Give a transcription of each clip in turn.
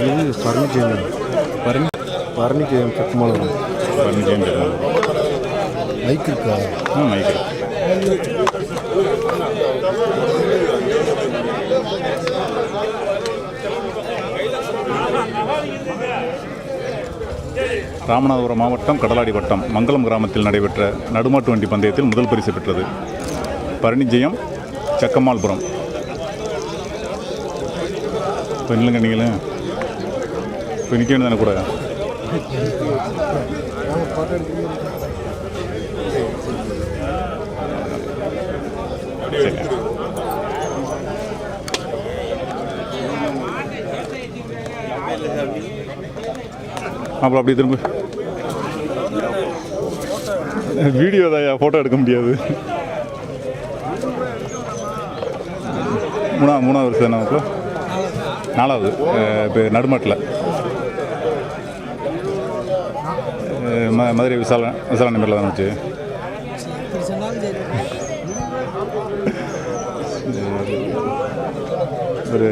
இது பரணிஜெயம் பரணி பரணிஜெயம் பெருமாள் பரணிஜெயம் பெருமாள் மைக் இருக்கா ம் மைக். ராமநாதபுரம் மாவட்டம் கடலாடி வட்டம் மங்களம் கிராமத்தில் நடைபெற்ற நடுமாட்டு வண்டி பந்தயத்தில் முதல் பரிசு பெற்றது பரணிஜெயம் சக்கமால்புரம் இப்போ இல்லைங்க நீங்களும் இப்போ நிற்க வேண்டியதானே கூட? அப்புறம் அப்படி திரும்ப. வீடியோ தான் ஃபோட்டோ எடுக்க முடியாது. மூணா மூணாவது வருஷம் நமக்கு நாலாவது இப்போ நடுமாட்டில் அஹ் ம மதுரை விசால விசால நம்பரில் தான் வச்சு ஒரு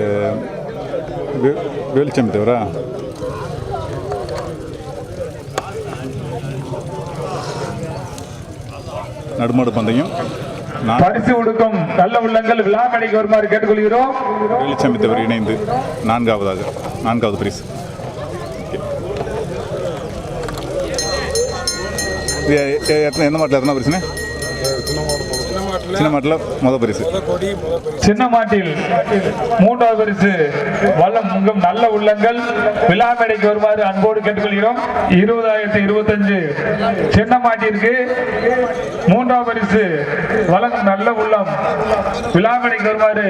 வே- வேலுச்சாமி தவிரா? நடுமாடு பந்தயம். பரிசு கொடுக்கும் நல்ல உள்ளங்கள் விழாமணிக்கு வருமாறு கேட்டுக்கொள்கிறோம். வேலுச்சாமி தவிர இணைந்து நான்காவதாக நான்காவது பரிசு இது எ- எ- எத்தனை எந்த மாட்டில் எத்தனை பரிசுண்ணே சின்ன மாட்டில் மொதல் பரிசு சின்ன மாட்டில் மூன்றாவது பரிசு வல்லம் முங்கும் நல்ல உள்ளங்கள் விழாமேடைக்கு வருமாறு அன்போடு கேட்டுக்கொள்கிறோம் இருபதாயிரத்தி இருபத்தஞ்சு சின்ன மாட்டிற்கு மூன்றாவது பரிசு வழங்கும் நல்ல உள்ளம் விழாமேடைக்கு வருமாறு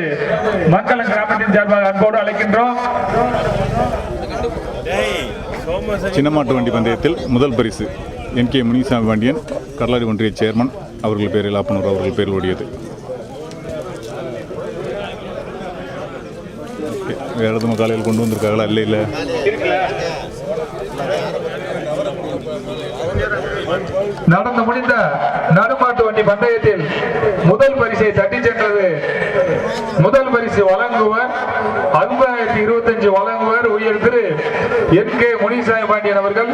மக்களம் கிராமத்தின் சார்பாக அன்போடு அழைக்கின்றோம் சின்ன மாட்டு வண்டி பந்தயத்தில் முதல் பரிசு என் கே முனிசாமி பாண்டியன் கடலாடி ஒன்றிய சேர்மன் அவர்கள் பேரில் ஆப்பனூர் அவர்கள் பேரில் ஓடியது ஓகே. வேற எதுவும் காலையில் கொண்டு வந்திருக்காங்களா இல்லை இல்லை நடந்து முடிந்த நடுமாட்டு வண்டி பந்தயத்தில் முதல் பரிசை தட்டி சென்றது முதல் பரிசு வழங்குவர். அறுபதாயிரத்தி இருபத்தஞ்சு வழங்குவர். உயர் திரு என் கே முனிசாமி பாண்டியன் அவர்கள்.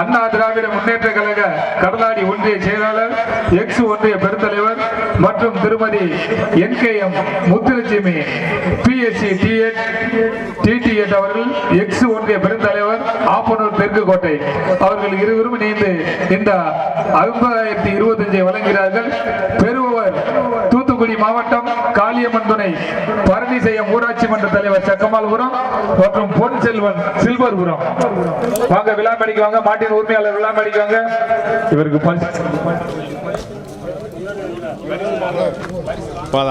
அண்ணா திராவிட முன்னேற்ற கழக கடலாடி ஒன்றிய செயலாளர் எக்ஸ் ஒன்றிய பெருந்தலைவர் மற்றும் Thirumathi N K M Muthulakshmi BSc DEd DTEd அவர்கள் எக்ஸ் ஒன்றிய பெருந்தலைவர் ஆப்பனூர் தெற்கு கோட்டை அவர்கள் இருவரும் இணைந்து இந்த ஐம்பதாயிரத்தி இருபத்தஞ்சை வழங்குகிறார்கள். பெறுபவர் தூத்துக்குடி மாவட்டம் காளியம்மன் துணை பரணிசெய்யம் ஊராட்சி மன்ற தலைவர் சக்கமால்புரம் மற்றும் பொன் செல்வன் சில்வர்புரம். வாங்க விழாமடிக்கு வாங்க. மாட்டின் உரிமையாளர் விழாமடிக்கு வாங்க. இவருக்கு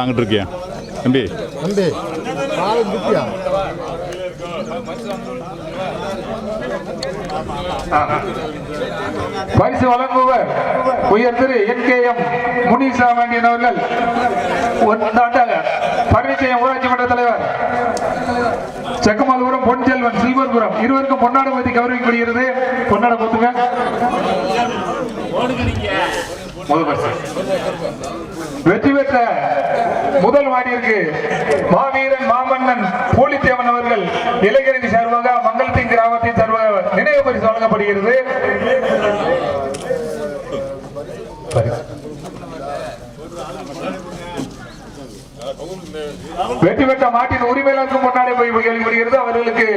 அங்கிட்டு இருக்கியா? தம்பி. தம்பி பரிசு வழங்குவர் உயர் Thiru N K M Munisamy அவர்கள். பரணிச்சயம் ஊராட்சி மன்ற தலைவர் செக்கமல்லபுரம் பொன்செல்வன் சில்வர்புரம். இருவருக்கும் பொன்னாட பத்தி கௌரவிக்கப்படுகிறது. பொன்னாட போத்துங்க வெற்றி பெற்ற முதல் வாடியிற்கு மாவீரன் மாமன்னன் போலித்தேவன் அவர்கள் இளைஞரணி சார்பாக மங்களத்தின் கிராமத்தின் சார்பாக நினைவு பரிசு வழங்கப்படுகிறது வெற்றி பெற்ற மாட்டின் உரிமையாளருக்கும் முன்னாடி போய் கேள்விப்படுகிறது அவர்களுக்கு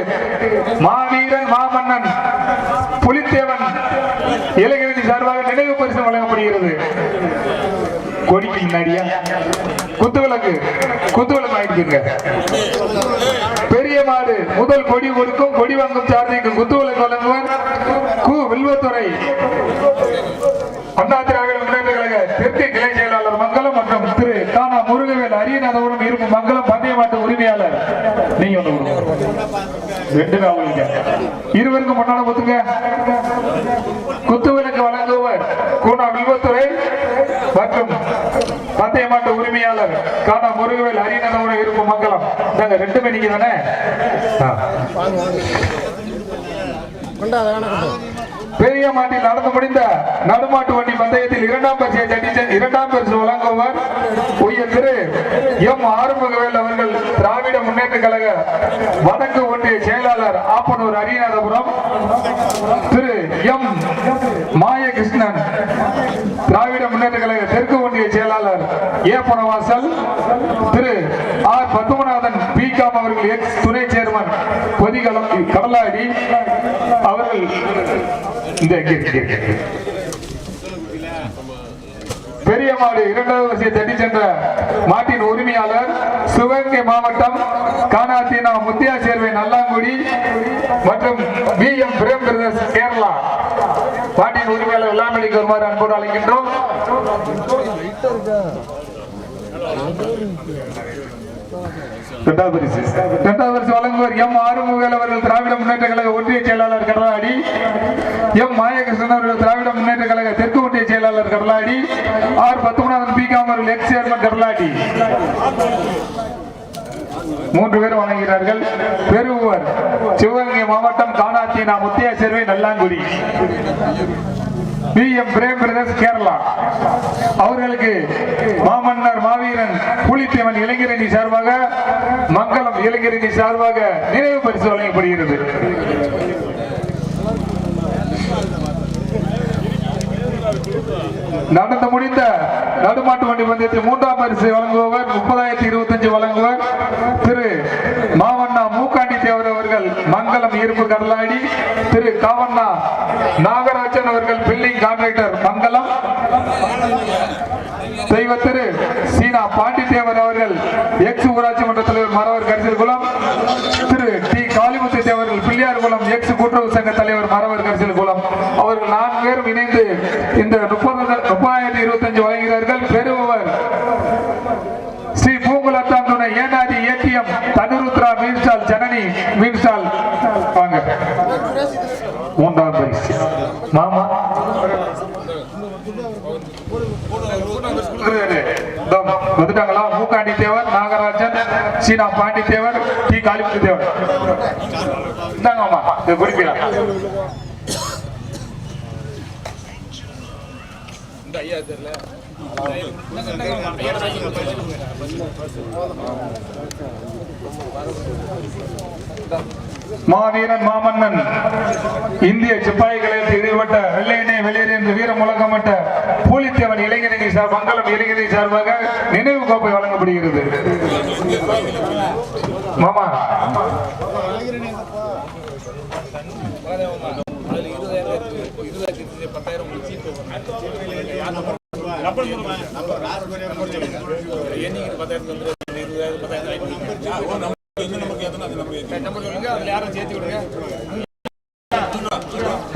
மாவீரன் மாமன்னன் புலித்தேவன் இளைஞரணி சார்பாக நினைவு பரிசு வழங்கப்படுகிறது. கொடிக்கு முன்னாடியா? குத்துவிளக்கு குத்துவிளக்கு வாங்கிக்கோங்க பெரிய முதல் கொடி கொடுக்கும் கொடி வாங்கும் சார்ஜிக்கு குத்துவிளக்கு வழங்குவர் கு. வில்வத்துறை. அண்ணா திராவிட முன்னேற்ற கழக தெற்கு கிளை செயலாளர் மங்களம் மற்றும் திரு கானா முருகவேல் அரியநாதபுரம் உரிமையாளர். நீங்க ஒண்ணு ரெண்டு இருவருக்கும் முன்னால ஒத்துங்க குத்து வழங்குவர் கூனா வில்வத்துறை மற்றும் பந்தய மாட்டு உரிமையாளர் காணா முருகவேல் அரியநாதபுரம் இருப்பு மங்கலம். நாங்க ரெண்டு மணிக்கு தானே பெரிய மாட்டில் நடந்து முடிந்த நடுமாட்டு வண்டி பந்தயத்தில் இரண்டாம் பரிசை தட்டி இரண்டாம் பரிசு வழங்குவர் உயர் திரு எம் ஆறுமுகவேல் அவர்கள் திராவிட முன்னேற்ற கழக வடக்கு ஒன்றிய செயலாளர் ஆப்பனூர் அரியநாதபுரம் திரு எம் மாய கிருஷ்ணன் திராவிட முன்னேற்ற கழக தெற்கு ஒன்றிய செயலாளர் ஏ புறவாசல் திரு ஆர் பத்மநாதன் பிகாம் அவர்கள் எக்ஸ் துணை சேர்மன் பொதிகளம் கடலாடி அவர்கள் இந்த பெரிய மாடு இரண்டாவது வரிசையை தட்டி சென்ற மாட்டின் உரிமையாளர் சிவகங்கை மாவட்டம் கானாத்தீனா முத்தியா சேர்வை நல்லாங்குடி மற்றும் P M Prem brothers Kerala. உரிமையாளர் வருமாறு அன்போடு அழைக்கின்றோம். இரண்டாவது பரிசு. இரண்டாவது பரிசு வழங்குவர் எம் ஆறுமுகல் அவர்கள் திராவிட முன்னேற்ற கழக ஒன்றிய செயலாளர் கடலாடி. எம் மாயகிருஷ்ணன் அவர்கள் திராவிட முன்னேற்ற கழக தெற்கு ஒன்றிய செயலாளர் கடலாடி. ஆர் பத்மநாதன் பிகாம் அவர்கள் எக்ஸ் சேர்மன் கடலாடி. மூன்று பேர் வழங்குகிறார்கள். பெருவர் சிவகங்கை மாவட்டம் காணாத்தீனா Muthiah Servai Nallankudi. P M Prem brothers Kerala. அவர்களுக்கு மாமன்னர் மாவீரன் புலித்தேவன் இளைஞரணி சார்பாக மங்களம் இளைஞரணி சார்பாக நினைவு பரிசு வழங்கப்படுகிறது. நடந்து முடிந்த நடுமாட்டு வண்டி பந்தயத்தில் மூன்றாம் பரிசு வழங்குபவர் முப்பதாயிரத்தி இருபத்தஞ்சு வழங்குவர் திரு மாவண்ணா மூக்கா மங்களம் இருப்பு கடலாடி திரு காவண்ணா நாகராஜன் அவர்கள் பில்லிங் கான்ட்ராக்டர் மங்களம். தெய்வ திரு சீனா பாண்டித்தேவர் அவர்கள் எக்ஸ் ஊராட்சி மன்ற தலைவர் மரவர் கரிசல் குளம் திரு டி காளிமுத்து தேவர்கள் பிள்ளையார் குளம் எக்ஸ் கூட்டுறவு சங்க தலைவர் மரவர் கரிசல் குளம் அவர்கள் நான்கு பேரும் இணைந்து இந்த முப்பது முப்பதாயிரத்தி இருபத்தஞ்சு வழங்கினார்கள் பெறுபவர் ஸ்ரீ பூங்குளத்தான் துணை ஏனாதி ஏடிஎம் தனுருத்ரா மீன்சால் ஜனனி மீன்சால் வாங்க மூன்றாம் பரிசு மாமா இதோ வந்துட்டாங்களா மூக்காண்டி தேவர் நாகராஜன் சீனா பாண்டி தேவர் டி காளிமுத்து தேவர். இந்தாங்கம்மா இது குறிப்பிடலாம் மாவீரன் மாமன்னன் இந்திய சிப்பாய்களை இடைப்பட்ட வெள்ளையினை வெளியேறி என்று வீரம் முழக்கமிட்ட பூலித்தேவன் இளைஞரணி சார் மங்களம் இளைஞரணி சார்பாக நினைவு கோப்பை வழங்கப்படுகிறது. மாமா.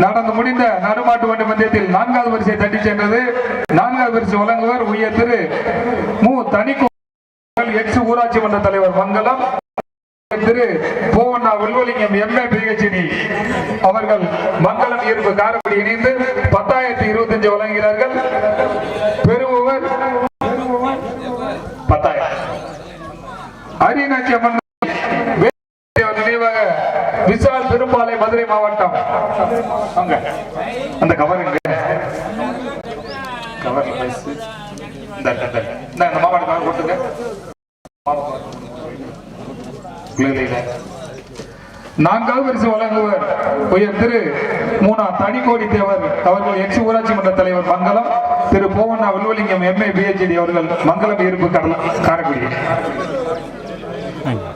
நடந்து முடிந்த நடுமாட்டு வண்டி பந்தயத்தில் நான்காவது வரிசை தட்டி சென்றது. நான்காவது வரிசை வழங்குவர் உயர் திரு மு. தனிக்கு எக்ஸ். ஊராட்சி மன்ற தலைவர் மங்கலம் திரு பூவண்ணா வெல்வலிங்கம் எம்ஏ பிஹெச்டி. அவர்கள் மங்களம் இருப்பு காரக்குடி இணைந்து பத்தாயிரத்தி இருபத்தஞ்சு வழங்குகிறார்கள். பெறுபவர் பத்தாயிரம். அரியநாச்சி அம்மன் நினைவாக விசால் திருப்பாலை மதுரை மாவட்டம். அங்க அந்த கவர் எங்க? கவர் இந்த இந்த, கவர் கொடுத்துங்க நான்காவது பரிசு வழங்குவர் உயர் திரு மூணா தனிக்கோடி தேவர். அவர்கள் எக்ஸ் ஊராட்சி மன்ற தலைவர் மங்கலம் திரு போவண்ணா வெல்வலிங்கம் எம்ஏ பிஹெச்டி அவர்கள் மங்கலம் இருப்பு கடல் காரக்குடி.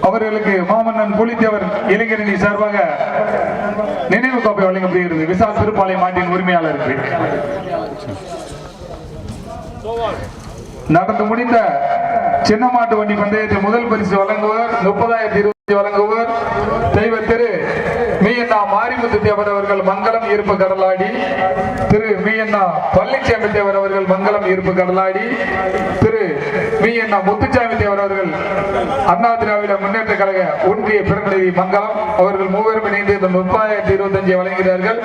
அவர்களுக்கு மாமன்னன் புலித்தேவர் இளைஞரணி சார்பாக நினைவு கோப்பை வழங்கப்படுகிறது விசா திருப்பாலை மாட்டின் உரிமையாளருக்கு. நடந்து முடிந்த சின்ன மாட்டு வண்டி பந்தயத்தை முதல் பரிசு வழங்குவர். முப்பதாயிரத்தி இருபத்தி வழங்குவர். தெய்வ திரு மீனா மாரிமுத்து தேவர் அவர்கள் மங்கள மங்களம் இருப்பு கடலாடி திரு மீயண்ணா பழனிசாமி தேவர் அவர்கள் மங்களம் இருப்பு கடலாடி திரு மீயண்ணா முத்துச்சாமி தேவர் அவர்கள் அண்ணா திராவிட முன்னேற்ற கழக ஒன்றிய பிரதிநிதி மங்களம் அவர்கள் மூவரும் இணைந்து இந்த இருபத்தி இருபத்தஞ்சை வழங்குகிறார்கள்.